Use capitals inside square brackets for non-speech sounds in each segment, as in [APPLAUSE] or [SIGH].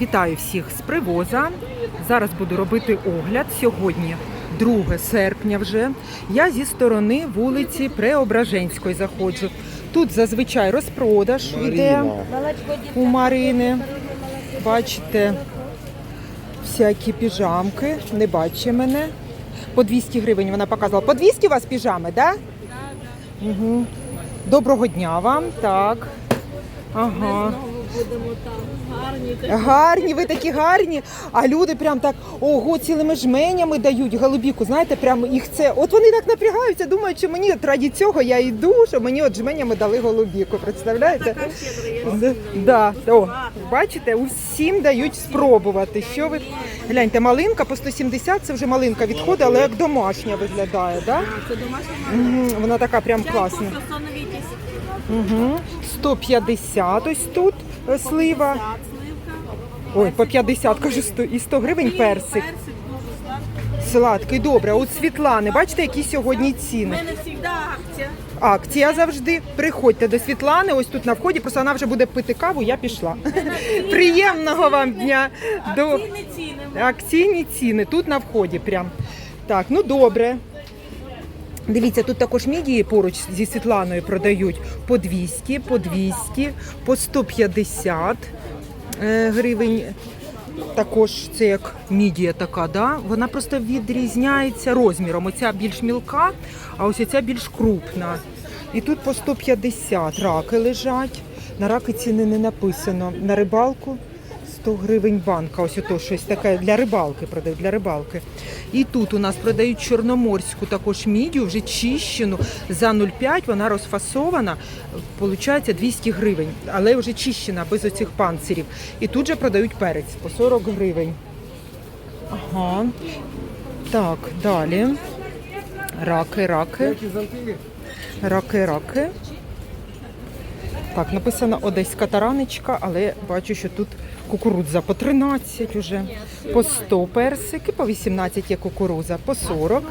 Вітаю всіх з привоза. Зараз буду робити огляд. Сьогодні 2 серпня вже. Я зі сторони вулиці Преображенської заходжу. Тут зазвичай розпродаж іде у Марини. Бачите, всякі піжамки. Не бачить мене. По 200 гривень вона показувала. По 200 у вас піжами, так? Да? Угу. Доброго дня вам. Так. Ага. будемо там гарні. такі. Гарні, ви такі гарні. А люди прям так ого, цілими жменями дають голубіку. Знаєте, прям їх це. От вони так напрягаються, думають, що мені от раді цього я йду, що мені от жменями дали голубіку. Представляєте? Така щедра Да, о, бачите, усім дають спробувати. Що ви гляньте, малинка по 170, це вже малинка відходить, але як домашня виглядає, да? Це домашня Мгм, Вона така прям класна. просто. Угу. 150 ось тут е, слива. Ой, по 50, кажу, 100, і 100 гривень персик. Сладкий. Добре. От Світлани, бачите, які сьогодні У ціни. мене завжди акція. Акція завжди. Приходьте до Світлани, ось тут на вході, просто вона вже буде пити каву, я пішла. Приємного вам дня. До... Акційні ціни. Акційні ціни тут на вході прям. Так, ну добре. Дивіться, тут також мідії поруч зі Світланою продають по 200, по 200, по 150 е, гривень. Також це як мідія така, да? вона просто відрізняється розміром. Оця більш мілка, а ось ця більш крупна. І тут по 150 раки лежать. На раки ціни не написано. На рибалку 100 гривень банка. Ось ото щось таке для рибалки продають, для рибалки. І тут у нас продають чорноморську також мідію, вже чищену за 0,5, вона розфасована, получається 200 гривень, але вже чищена без оцих панцирів. І тут же продають перець по 40 гривень. Ага. Так, далі. Раки, раки. Раки, раки. Так, написано одеська таранечка, але бачу, що тут кукурудза по 13 уже, по 100 персики, по 18 є кукурудза, по 40.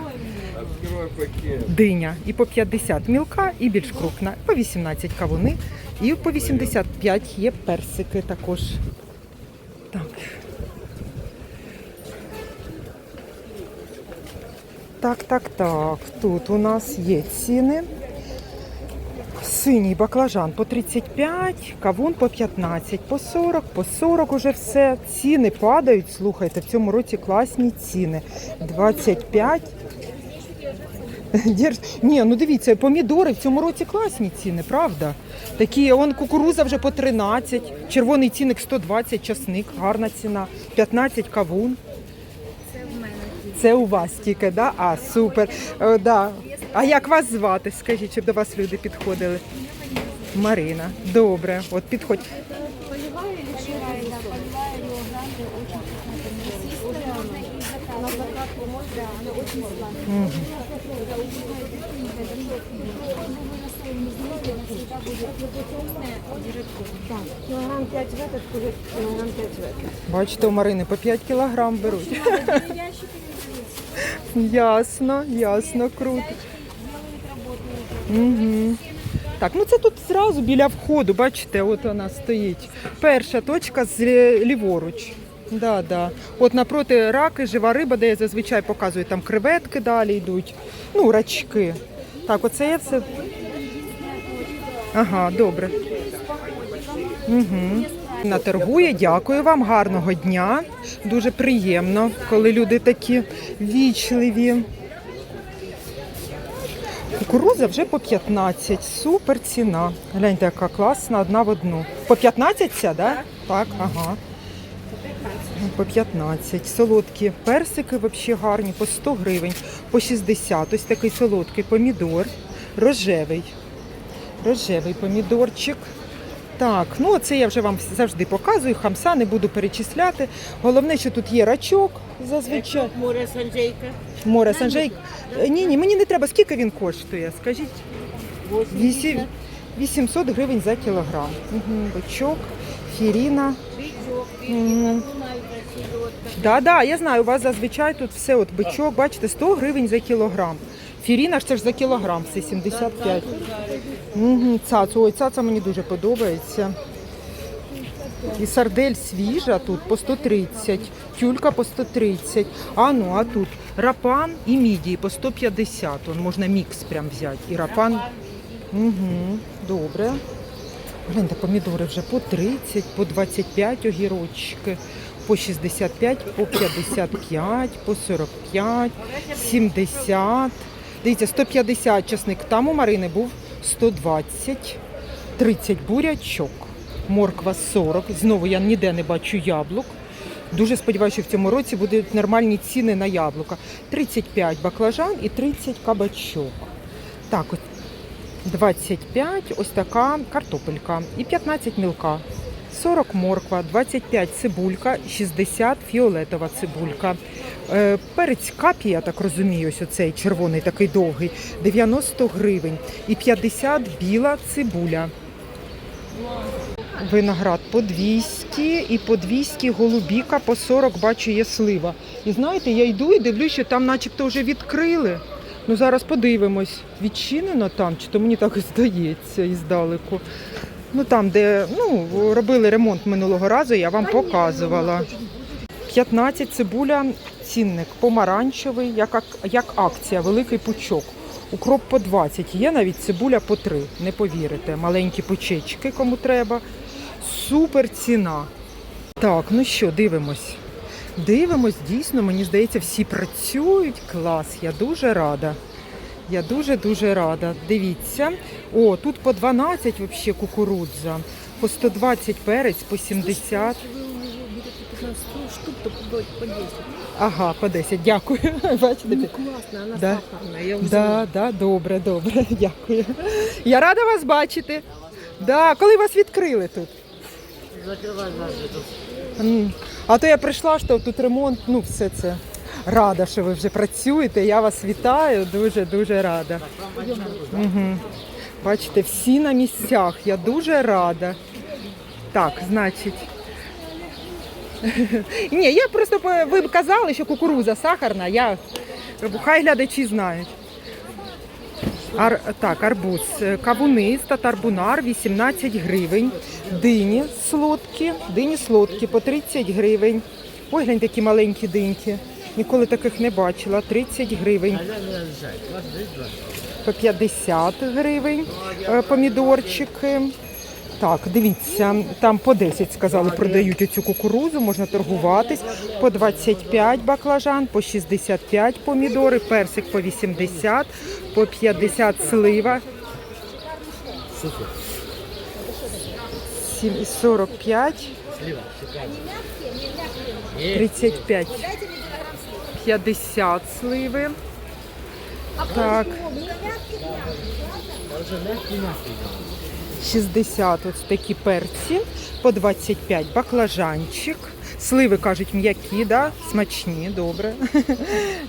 Диня і по 50 мілка, і більш крупна, по 18 кавуни, і по 85 є персики також. Так. Так, так, так. Тут у нас є ціни. Синій баклажан по 35, кавун по 15, по 40, по 40 уже все. Ціни падають. Слухайте, в цьому році класні ціни. 25. Держ... Ні, ну дивіться, помідори в цьому році класні ціни, правда? Такі, он кукуруза вже по 13, червоний цінник 120, часник, гарна ціна, 15 кавун. Це у вас тільки, да? А, супер. О, да. А як вас звати? Скажіть, щоб до вас люди підходили. Марина. Добре, от підходь. Поливаю или вчера, да, поливаю его гранды, очень вкусно. Можно и закат. На закат помочь, да, она очень сладкая. Когда убивает вкусненькое, ну, вы на своем не знаете, она всегда будет вкусная, держит Да, килограмм 5 в этот, кулек, килограмм 5 в этот. Бачите, у Марини по 5 кілограм беруть. Ящики не [LAUGHS] Ясно, ясно, круто. Угу. Так, ну це тут зразу біля входу, бачите, от вона стоїть. Перша точка з ліворуч. Да, да. От напроти раки, жива риба, де я зазвичай показую, там креветки далі йдуть. Ну, рачки. Так, оце я все. Ага, добре. Угу. Наторгує, дякую вам, гарного дня. Дуже приємно, коли люди такі вічливі. Кукуруза вже по 15. Супер ціна. Гляньте, яка класна, одна в одну. По 15 ця, да? Так, ага. По 15. Солодкі персики взагалі гарні, по 100 гривень, по 60. Ось такий солодкий помідор. Рожевий. Рожевий помідорчик. Так, ну це я вже вам завжди показую, хамса не буду перечисляти. Головне, що тут є рачок зазвичай. Море Санджейка. Море Санжей. Ні, ні, мені не треба. Скільки він коштує? Скажіть. Вісім- 800 гривень за кілограм. Угу. Бичок, фіріна. Угу. Да, да, я знаю, у вас зазвичай тут все от бичок, бачите, 100 гривень за кілограм. Фіріна ж це ж за кілограм, це 75. Угу. Цацу, ой, цаца мені дуже подобається. І сардель свіжа тут по 130, тюлька по 130. А ну, а тут рапан і мідії по 150. Он можна мікс прям взяти. І рапан. Угу, добре. Гляньте, помідори вже по 30, по 25 огірочки, по 65, по 55, по 45, 70. Дивіться, 150 часник. Там у Марини був 120, 30 бурячок, морква 40. Знову я ніде не бачу яблук. Дуже сподіваюся, що в цьому році будуть нормальні ціни на яблука. 35 баклажан і 30 кабачок. Так, от 25 ось така картопелька і 15 мілка. 40 морква, 25 цибулька, 60 фіолетова цибулька. Е, Перець капі, я так розумію, ось оцей червоний такий довгий, 90 гривень і 50 біла цибуля. Виноград по 200 і по 200 голубіка, по 40 бачу є слива. І знаєте, я йду і дивлюсь, що там начебто вже відкрили. Ну зараз подивимось, відчинено там, чи то мені так і здається іздалеку. Ну там, де ну, робили ремонт минулого разу, я вам показувала. 15 цибуля, цінник помаранчевий, як, як акція, великий пучок. Укроп по 20. Є навіть цибуля по 3. Не повірите. Маленькі пучечки, кому треба. Супер ціна. Так, ну що, дивимось. Дивимось, дійсно, мені здається, всі працюють. Клас, я дуже рада. Я дуже-дуже рада. Дивіться. О, тут по 12 взагалі кукурудза, по 120 перець, по 70. Вы у него берете 15 штук, то по по 10. Ага, по 10, дякую. [LAUGHS] Бачите? Ну, классно, она Да. сахарная. Я Да, да, добре, добре, [LAUGHS] дякую. Я рада вас бачити. Да, коли вас відкрили тут? М, А то я прийшла, що тут ремонт, ну все це. Рада, що ви вже працюєте. Я вас вітаю, дуже дуже рада. Угу. Бачите, всі на місцях. Я дуже рада. Так, значить. [LAUGHS] Ні, я просто ви б казали, що кукуруза сахарна, я хай глядачі знають. Ар, так, арбуз. Кавуни татарбунар 18 гривень. Дині солодкі, дині солодкі по 30 гривень. Ой, глянь, такі маленькі диньки. Ніколи таких не бачила. 30 гривень. По 50 гривень е, помідорчики. Так, дивіться, там по 10 сказали, продають оцю кукурузу, можна торгуватись. По 25 баклажан, по 65 помідори, персик по 80, по 50 слива. Сім- 45, 35, 50 сливи. Так. 60 ось такі перці, по 25 баклажанчик. Сливи кажуть м'які, да? смачні, добре.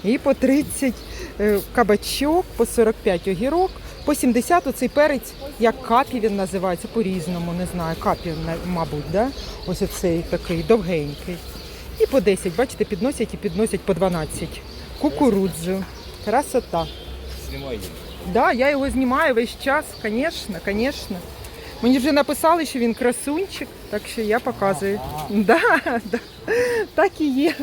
І по 30 е, кабачок, по 45 огірок, по 70 оцей перець, як капі він називається, по-різному, не знаю, капі, мабуть, да? ось оцей такий довгенький. І по 10, бачите, підносять і підносять по 12. Кукурудзу. Красота. Да, я його знімаю весь час, звісно, звісно. Мені вже написали, що він красунчик, так що я показую. Да, да, так і є.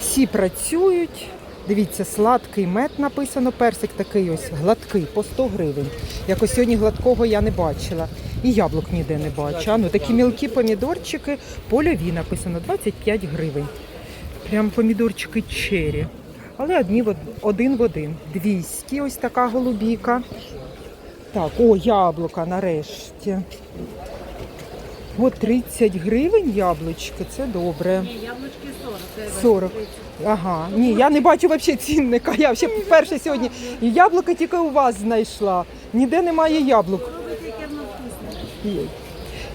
Всі працюють. Дивіться, сладкий мед написано, персик такий ось гладкий, по 100 гривень. Якось сьогодні гладкого я не бачила. І яблук ніде не бачу. А ну такі мілкі помідорчики, польові написано 25 гривень. Прям помідорчики чері. Але одні в один в один. 200 ось така голубіка. Так, о, яблука нарешті. О, 30 гривень яблучки, це добре. Яблочки 40. 40. Ага, ні, я не бачу взагалі цінника. Я ще вперше сьогодні. Яблука тільки у вас знайшла. Ніде немає яблук. Є.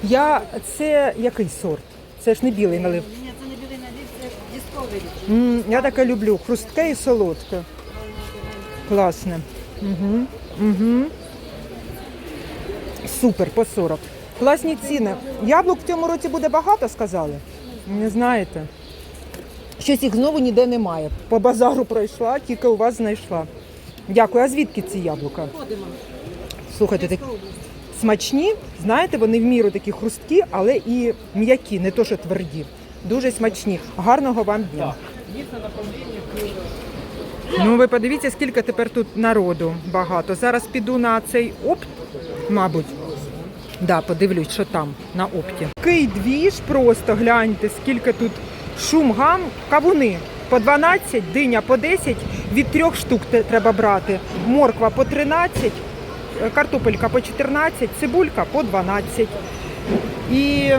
Я це який сорт? Це ж не білий налив. Ні, це не білий налив, це Discovery. М, я таке люблю. Хрустке і солодке. Класне. Угу. Угу. Супер, по 40. Класні ціни. Яблук в цьому році буде багато, сказали? Не знаєте. Щось їх знову ніде немає. По базару пройшла, тільки у вас знайшла. Дякую. А звідки ці яблука? Ходимо. Слухайте, так... смачні. Знаєте, вони в міру такі хрусткі, але і м'які, не то що тверді. Дуже смачні. Гарного вам дня. Ну, ви подивіться, скільки тепер тут народу багато. Зараз піду на цей опт, мабуть. Да, подивлюсь, що там на опті. Такий двіж просто гляньте, скільки тут шум гам, кавуни по 12, диня по 10, від трьох штук треба брати. Морква по 13, е, картопелька по 14, цибулька по 12 і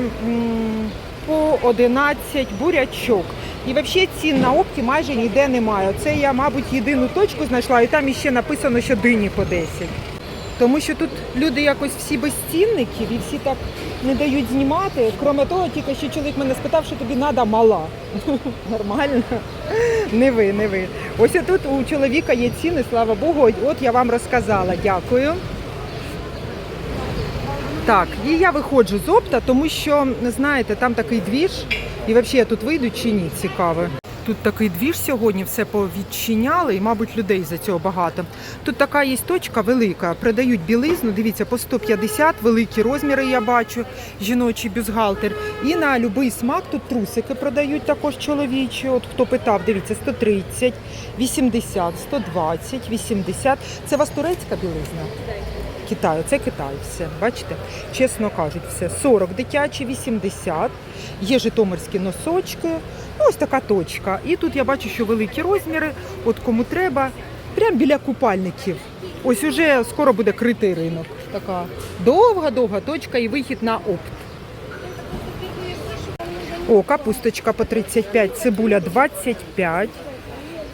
по 11 бурячок. І взагалі цін на опті майже ніде немає. Це я, мабуть, єдину точку знайшла, і там іще написано, що дині по 10. Тому що тут люди якось всі без цінників і всі так не дають знімати. Крім того, тільки що чоловік мене спитав, що тобі треба мала. [LAUGHS] Нормально? Не ви, не ви. Ось тут у чоловіка є ціни, слава Богу. От я вам розказала. Дякую. Так, і я виходжу з опта, тому що, знаєте, там такий двіж, і взагалі я тут вийду чи ні, цікаво. Тут такий двіж сьогодні, все повідчиняли, і, мабуть, людей за цього багато. Тут така є точка велика, продають білизну, дивіться, по 150, великі розміри я бачу, жіночий бюстгальтер. І на будь-який смак тут трусики продають також чоловічі. От хто питав, дивіться, 130, 80, 120, 80. Це вас турецька білизна? Китаю, це Китай все. Бачите? Чесно кажуть, все. 40 дитячі, 80. Є житомирські носочки. Ну, ось така точка. І тут я бачу, що великі розміри. От кому треба, прямо біля купальників. Ось уже скоро буде критий ринок. Така довга-довга точка і вихід на опт. О, капусточка по 35, цибуля 25,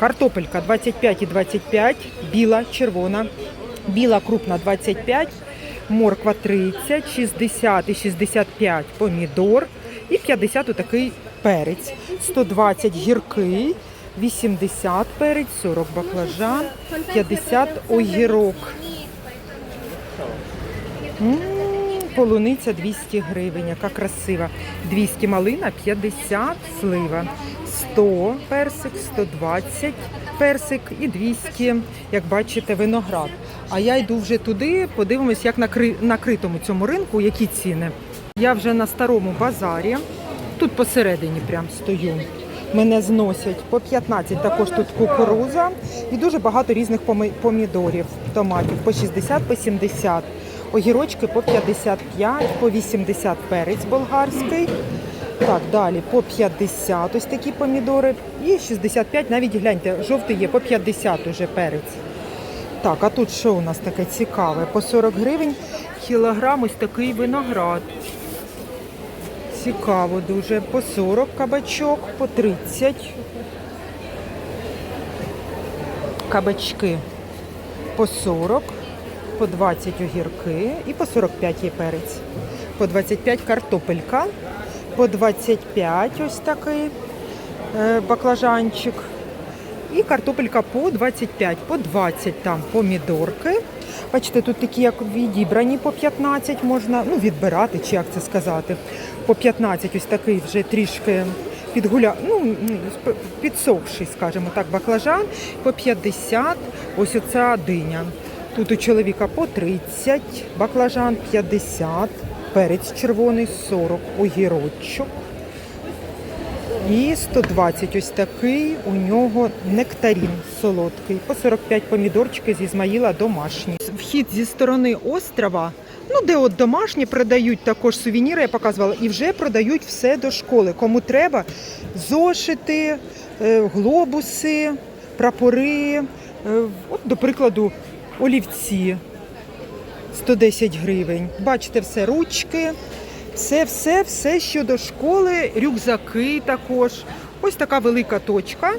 картопелька 25 і 25, біла, червона, біла крупна 25, морква 30, 60 і 65 помідор і 50 отакий перець, 120 гіркий, 80 перець, 40 баклажан, 50 огірок. Полуниця 200 гривень, яка красива. 200 малина, 50 слива. 100 персик, 120 персик і 200, як бачите, виноград. А я йду вже туди, подивимось, як на кри- накритому цьому ринку, які ціни. Я вже на старому базарі. Тут посередині прям стою. Мене зносять по 15, також тут кукуруза і дуже багато різних помідорів, томатів по 60, по 70. Огірочки по 55, по 80 перець болгарський. Так, далі по 50 ось такі помідори. І 65, навіть гляньте, жовтий є по 50 уже перець. Так, а тут що у нас таке цікаве? По 40 гривень кілограм ось такий виноград. Цікаво дуже. По 40 кабачок, по 30. Кабачки по 40, по 20 огірки і по 45 є перець. По 25 картопелька, по 25 ось такий е, баклажанчик. І картопелька по 25, по 20 там помідорки. Бачите, тут такі як відібрані по 15 можна ну, відбирати, чи як це сказати. По 15 ось такий вже трішки підгуля, ну, підсохший, скажімо так, баклажан. По 50 ось оця диня. Тут у чоловіка по 30, баклажан 50, перець червоний 40, огірочок. І 120 ось такий у нього нектарін солодкий. По 45 помідорчики з Ізмаїла домашні. Вхід зі сторони острова, ну де от домашні продають також сувеніри, я показувала, і вже продають все до школи. Кому треба зошити, е, глобуси, прапори, е, от, до прикладу, олівці. 110 гривень. Бачите, все ручки, все, все, все щодо школи, рюкзаки також. Ось така велика точка.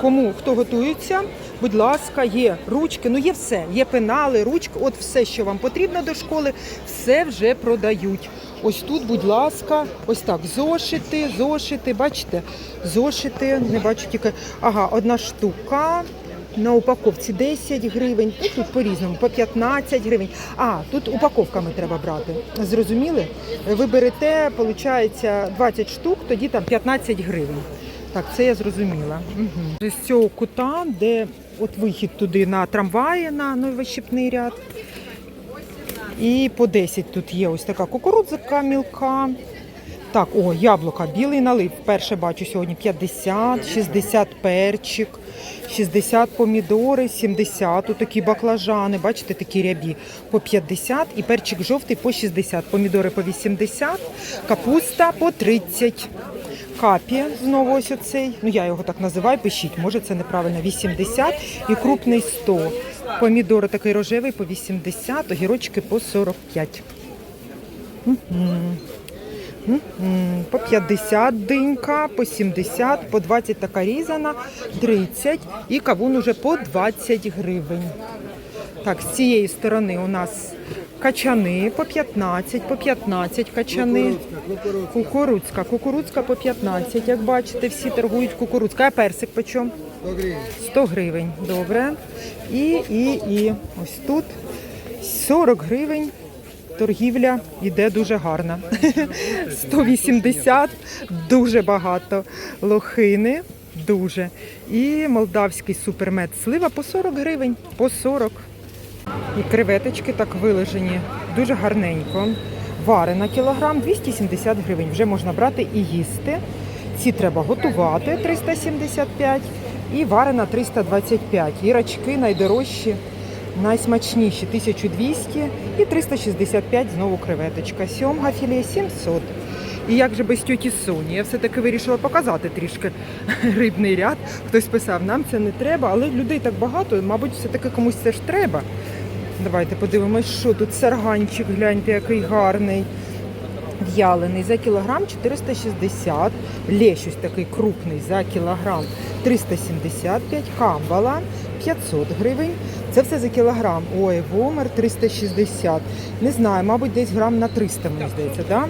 Кому хто готується, будь ласка, є ручки, ну є все, є пенали, ручки, от все, що вам потрібно до школи, все вже продають. Ось тут, будь ласка, ось так, зошити, зошити, бачите, зошити, не бачу тільки. Ага, одна штука. На упаковці 10 гривень, і тут по-різному, по 15 гривень. А, тут упаковками треба брати. Зрозуміли? Ви берете, виходить, 20 штук, тоді там 15 гривень. Так, це я зрозуміла. Угу. З цього кута, де от вихід туди на трамваї, на новощипний ряд. І по 10 тут є ось така кукурудзика мілка. Так, о, яблука, білий налив. Перше бачу сьогодні 50, 60 перчик, 60 помідори, 70. Тут такі баклажани, бачите, такі рябі по 50 і перчик жовтий по 60. Помідори по 80, капуста по 30. Капі, знову ось оцей. Ну я його так називаю, пишіть, може це неправильно. 80 і крупний 100. Помідори такий рожевий по 80, огірочки по 45. Мгм. По 50 динька, по 70, по 20 така різана, 30 і кавун уже по 20 гривень. Так, з цієї сторони у нас качани по 15, по 15 качани. Кукурудзька, кукурудзька по 15, як бачите, всі торгують кукурудзка. А персик по чому? 100 гривень. Добре. І, і, і ось тут 40 гривень. Торгівля йде дуже гарна. 180, [LAUGHS] дуже багато. Лохини, дуже. І молдавський супермед слива по 40 гривень, по 40. І креветочки так вилежені, дуже гарненько. Варена кілограм 270 гривень. Вже можна брати і їсти. Ці треба готувати 375 і варена 325. І рачки найдорожчі, найсмачніші 1200 і 365 знову креветочка. Сьомга філе 700. І як же без тьоті Соні? Я все-таки вирішила показати трішки [LAUGHS] рибний ряд. Хтось писав, нам це не треба, але людей так багато, мабуть, все-таки комусь це ж треба. Давайте подивимось, що тут сарганчик, гляньте, який гарний. В'ялений за кілограм 460, лещ ось такий крупний за кілограм 375, камбала 500 гривень. Це все за кілограм. Ой, вомер 360. Не знаю, мабуть, десь грам на 300, мені здається, да?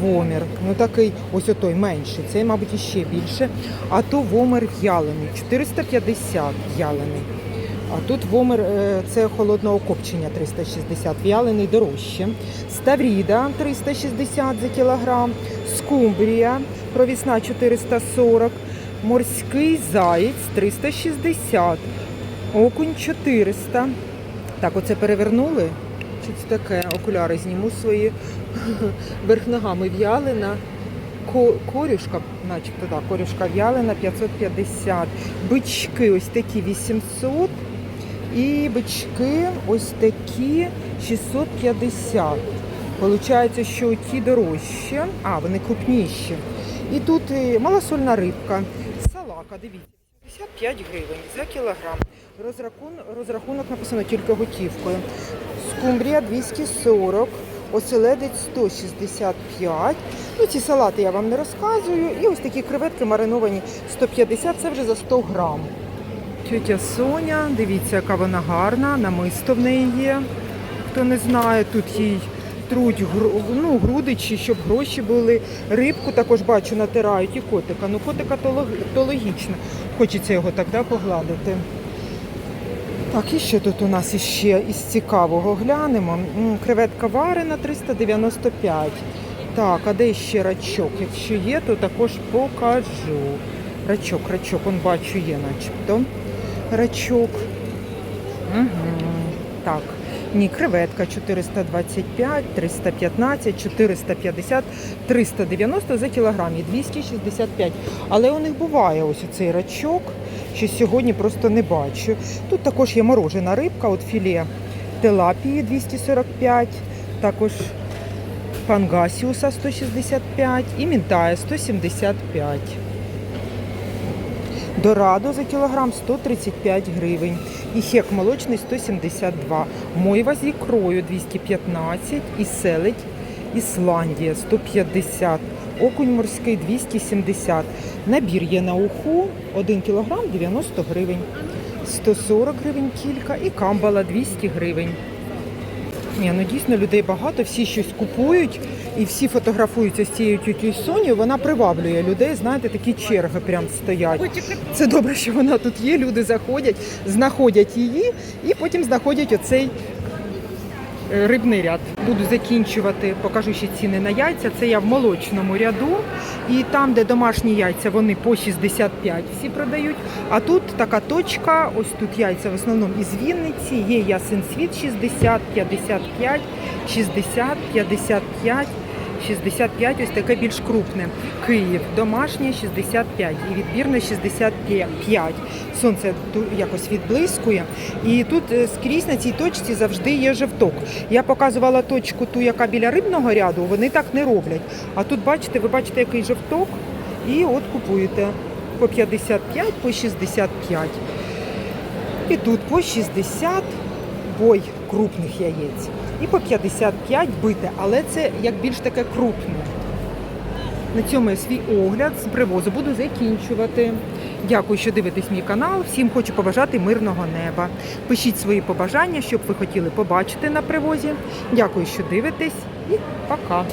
Вомер. Ну такий, ось отой менший, цей, мабуть, іще більше. А то вомер в'ялений, 450 в'ялений. А тут вомер е, це холодного копчення 360, в'ялений дорожче. Ставріда 360 за кілограм, скумбрія провісна 440, морський заєць 360, окунь 400. Так, оце перевернули. Що це таке? Окуляри зніму свої. [LAUGHS] Верх ногами в'ялена. Ко- Корюшка, начебто так, корюшка в'ялена 550. Бички ось такі 800. І бички ось такі 650. Получається, що ті дорожчі, а вони крупніші. І тут е, малосольна рибка, салака, дивіться, 55 гривень за кілограм. Розрахун, розрахунок написано тільки готівкою. Скумбрія 240, оселедець 165. Ну, ці салати я вам не розказую. І ось такі креветки мариновані 150, це вже за 100 грам. Тетя Соня, дивіться, яка вона гарна, намисто в неї є. Хто не знає, тут їй труть ну, грудичі, щоб гроші були. Рибку також бачу, натирають і котика. Ну, котика то логічно. Хочеться його так да, погладити. Так, і що тут у нас іще із цікавого глянемо. Креветка варена 395. Так, а де ще рачок? Якщо є, то також покажу. Рачок, рачок, он бачу, є начебто. Рачок. Угу. Так. Ні, креветка 425, 315, 450, 390 за кілограм і 265. Але у них буває ось цей рачок, що сьогодні просто не бачу. Тут також є морожена рибка, от філе телапії 245, також пангасіуса 165 і мінтая 175. Дорадо за кілограм 135 гривень. І хек молочний 172. Мойва з ікрою 215. І селедь Ісландія 150. Окунь морський 270. Набір є на уху 1 кілограм 90 гривень. 140 гривень кілька і камбала 200 гривень. Ні, ну дійсно людей багато, всі щось купують і всі фотографуються з цією тютю Сонію. Вона приваблює людей, знаєте, такі черги прям стоять. Це добре, що вона тут є. Люди заходять, знаходять її і потім знаходять оцей рибний ряд. Буду закінчувати, покажу ще ціни на яйця. Це я в молочному ряду. І там, де домашні яйця, вони по 65 всі продають. А тут така точка. Ось тут яйця в основному із Вінниці. Є ясен світ 60, 55, 60, 55. 65, ось таке більш крупне. Київ домашнє 65 і відбірне 65. Сонце якось відблискує. І тут е, скрізь на цій точці завжди є жовток. Я показувала точку ту, яка біля рибного ряду, вони так не роблять. А тут бачите, ви бачите, який жовток, і от купуєте по 55, по 65. І тут по 60 бой крупних яєць. І по 55 бите, але це як більш таке крупне. На цьому я свій огляд з привозу буду закінчувати. Дякую, що дивитесь мій канал. Всім хочу побажати мирного неба. Пишіть свої побажання, щоб ви хотіли побачити на привозі. Дякую, що дивитесь, і пока.